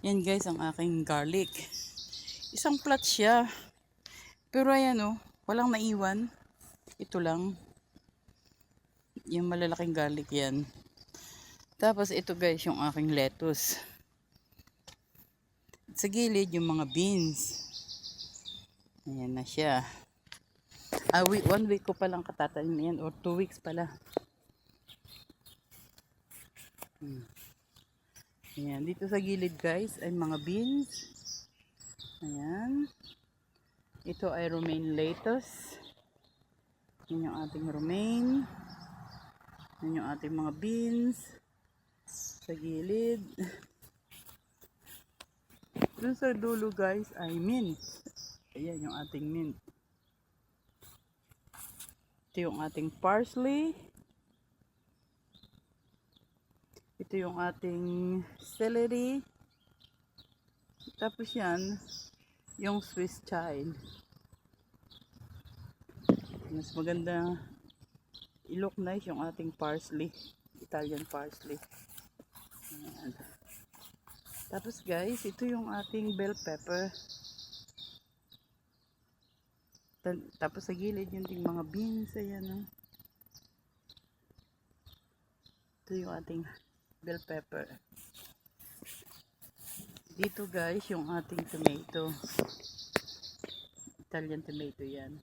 Yan guys, ang aking garlic. Isang plat siya. Pero ayan oh, walang naiwan. Ito lang. Yung malalaking garlic yan. Tapos ito guys, yung aking lettuce. Sa gilid, yung mga beans. Ayan na siya. Ah, week, one week ko palang katatanim yan or two weeks pala. Hmm. Ayan, dito sa gilid guys ay mga beans. Ayan. Ito ay romaine lettuce. Yan yung ating romaine. Yan yung ating mga beans. Sa gilid. Dun sa dulo guys ay mint. Ayan yung ating mint. Ito yung ating parsley. Ito yung ating celery. Tapos yan, yung Swiss child. Mas maganda i-look nice yung ating parsley. Italian parsley. Ayan. Tapos guys, ito yung ating bell pepper. Ta- Tapos sa gilid yung ting mga beans. Ayan oh. Ito yung ating bell pepper. Dito guys, yung ating tomato. Italian tomato yan.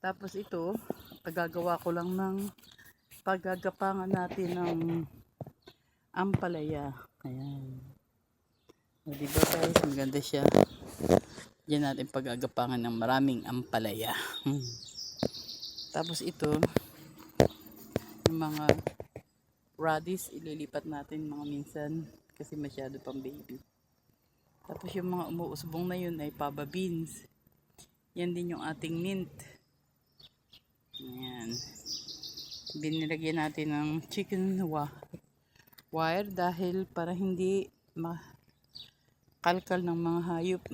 Tapos ito, pagagawa ko lang ng paggagapangan natin ng ampalaya. Ayan. O, diba guys, maganda siya. Diyan natin paggagapangan ng maraming ampalaya. Hmm. Tapos ito, yung mga radish, ililipat natin mga minsan kasi masyado pang baby. Tapos yung mga umuusbong na yun ay paba beans. Yan din yung ating mint. Ayan. Binilagyan natin ng chicken wire dahil para hindi makalkal ng mga hayop.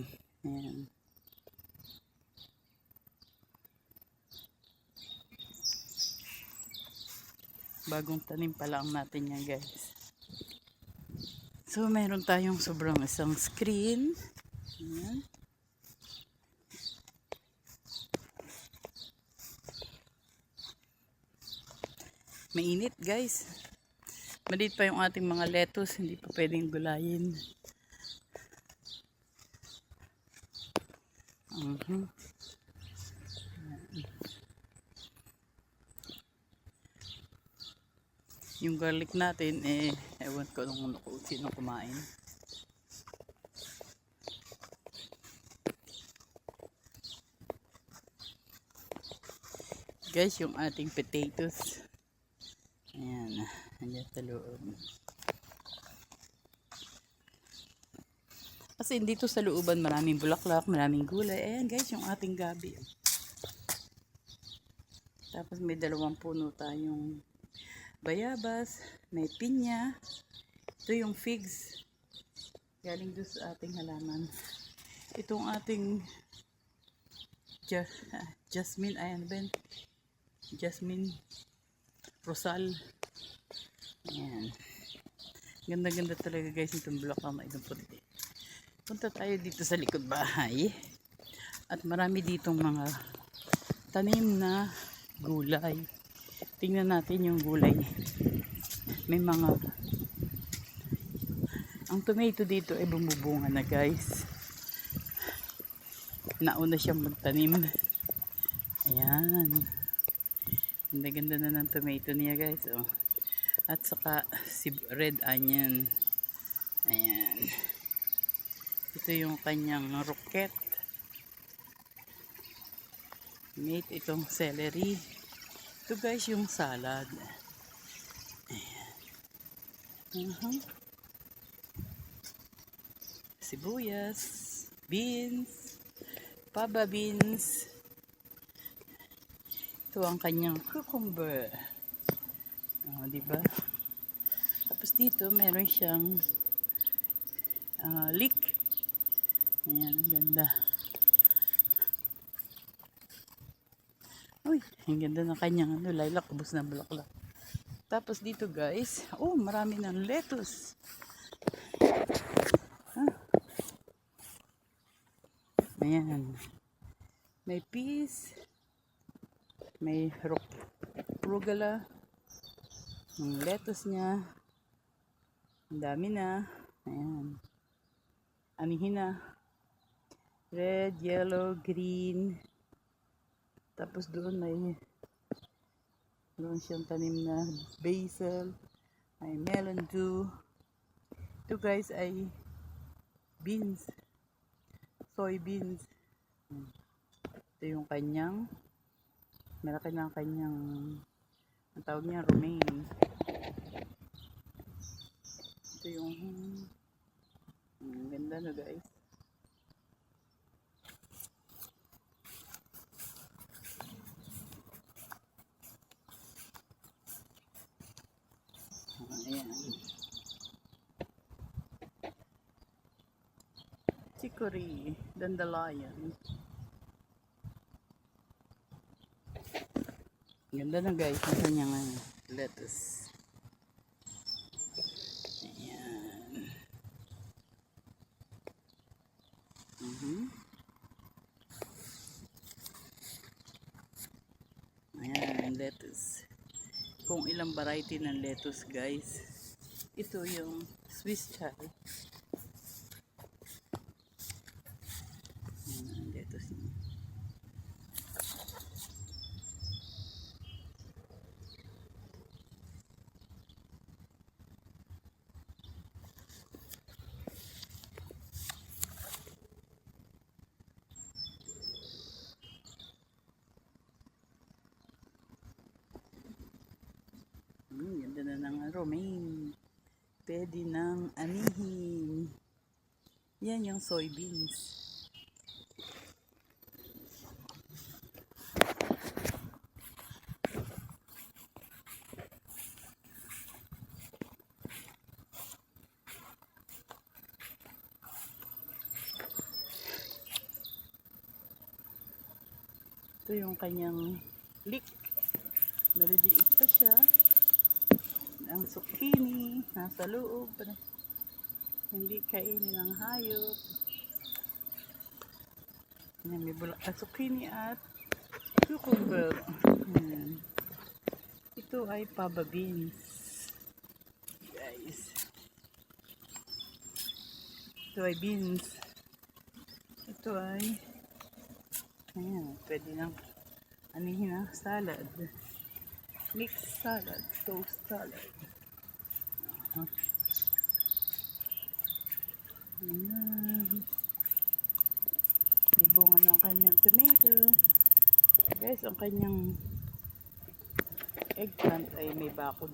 Ayan. Bagong tanim pa lang natin yan guys. So meron tayong sobrang isang screen. Ayan. Mainit guys. Maliit pa yung ating mga lettuce, hindi pa pwedeng gulayin. Mhm. Yung garlic natin, eh, ewan ko nung sino kumain. Guys, yung ating potatoes. Ayan, andyan sa loob. Kasi dito sa looban maraming bulaklak, maraming gulay. Ayan guys, yung ating gabi. Tapos may dalawang puno tayong bayabas, may pinya. Ito yung figs. Galing doon sa ating halaman. Itong ating ah, jasmine, ayan yun? Jasmine Rosal. Ayan. Ganda-ganda talaga guys itong bulaklak na itong puti. Punta tayo dito sa likod bahay. At marami ditong mga tanim na gulay. Tingnan natin yung gulay. May mga ang tomato dito ay bumubunga na guys. Nauna siyang magtanim. Ayan. Ang ganda na ng tomato niya guys. Oh. At saka si red onion. Ayan. Ito yung kanyang rocket. Mate itong celery. Ito guys yung salad. Ayan. Uh-huh. Sibuyas, beans, paba beans. Ito ang kanyang cucumber. Oh, di ba? Tapos dito meron siyang ah, leek. Ayan, ganda. Ang ganda ng kanyang ano, lilac, ubos na bulaklak. Tapos dito guys, oh, marami ng lettuce. Ah, Ayan. May peas. May ru- rugala. Yung lettuce niya. Ang dami na. Ayan. Anihin na. Red, yellow, green. Tapos doon may meron siyang tanim na basil. May melon dew. Ito guys ay beans. Soybeans. Ito yung kanyang malaki na ang kanyang ang tawag niya romaine. Ito yung hmm, ganda na guys. Ayan. Chicory, dandelion. Ganda na guys, ang kanyang ano, lettuce. Ayan. Mhm. Ayan, lettuce. Kung ilang variety ng lettuce guys. Ito yung Swiss chard. Ayan ang lettuce niya. Hmm, ganda na ng romaine. Pwede nang anihin. Yan yung soybeans. Ito yung kanyang leek. Maliliit pa siya. Ang zucchini, nasa loob. Hindi kainin ng hayop. May bulak na zucchini at cucumber. Yan. Ito ay paba beans. Guys. Ito ay beans. Ito ay ayan, pwede nang anihin na salad. Mixed salad, toast salad. Uh, Ayan. May bunga ng kanyang tomato. Guys, ang kanyang eggplant ay may bakod.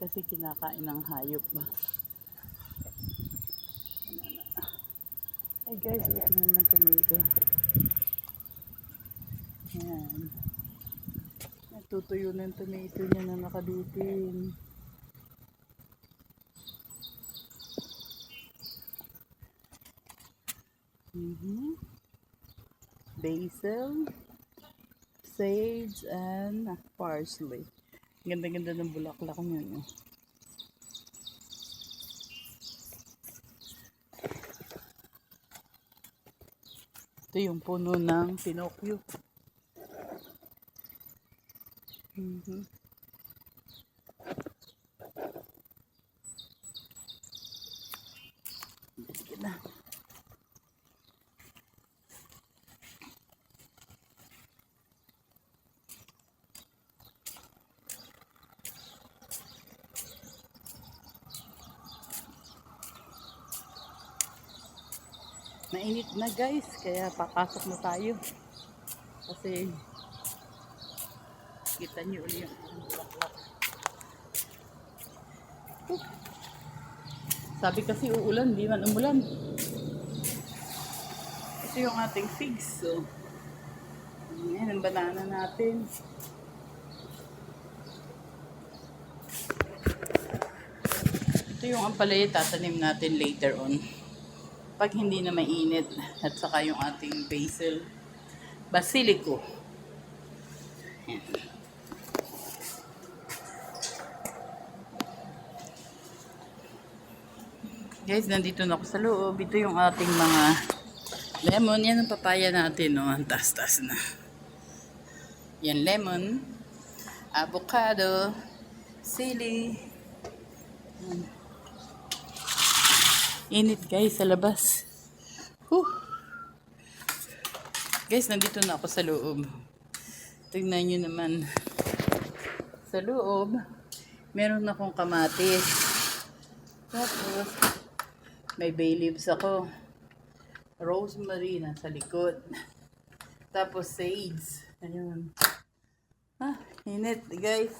Kasi kinakain ng hayop. Ay guys, ito naman tomato. Ayan. Natutuyo na yung tomato niya na nakabitin. Mhm. Basil, sage, and parsley. Ganda-ganda ng bulaklak niya. No? Ito yung puno ng Pinocchio. Mhm. Sige na. Mainit na guys, kaya papasok na tayo. Kasi kita niyo ulit yung bulaklak. Sabi kasi uulan, di man umulan. Ito yung ating figs. So, yan ang banana natin. Ito yung ampalaya tatanim natin later on. Pag hindi na mainit at saka yung ating basil, basilico. Yan. Guys, nandito na ako sa loob. Ito yung ating mga Lemon, yan ang papaya natin, no? Ang tas-tas na. Yan, lemon. Avocado. Sili. Yan. Init, guys, sa labas. Whew. Guys, nandito na ako sa loob. Tingnan nyo naman. Sa loob, meron akong kamatis. Tapos, may bay leaves ako. Rosemary nasa likod. Tapos sage. Ayun. Ah, init guys.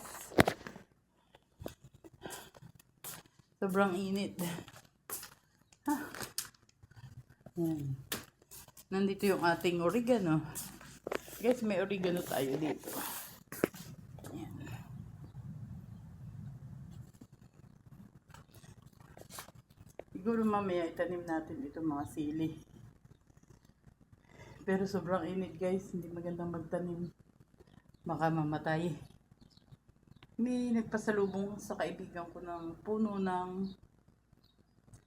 Sobrang init. Ah. Nandito yung ating oregano. Guys, may oregano tayo dito. Yan. Siguro mamaya itanim natin ito mga sili. Pero sobrang init guys, hindi magandang magtanim. Baka mamatay. May nagpasalubong sa kaibigan ko ng puno ng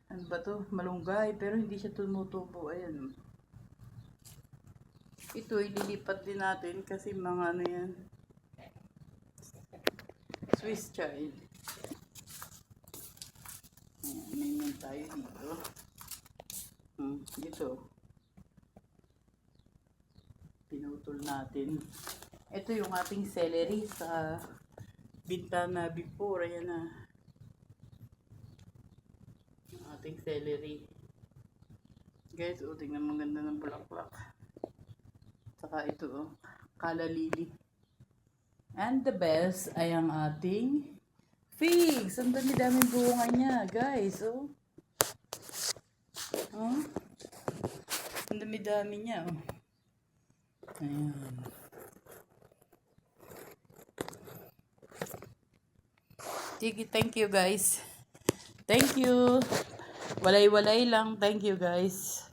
ano ba to? Malunggay. Pero hindi siya tumutubo. Ayan. Ito ililipat din natin kasi mga ano yan. Swiss child. Ayan, tayo dito. Hmm, ito. Pinutol natin. Ito yung ating celery sa bintana before. Ayan na. Yung ating celery. Guys, oh, tingnan mo ganda ng bulaklak. Saka ito, oh, kala lili. And the best ay ang ating figs. Ang dami-daming bunga niya, guys. Oh. Oh. Ang dami-dami niya, oh. Ayan. Sige, thank you, guys. Thank you. Walay-walay lang. Thank you, guys.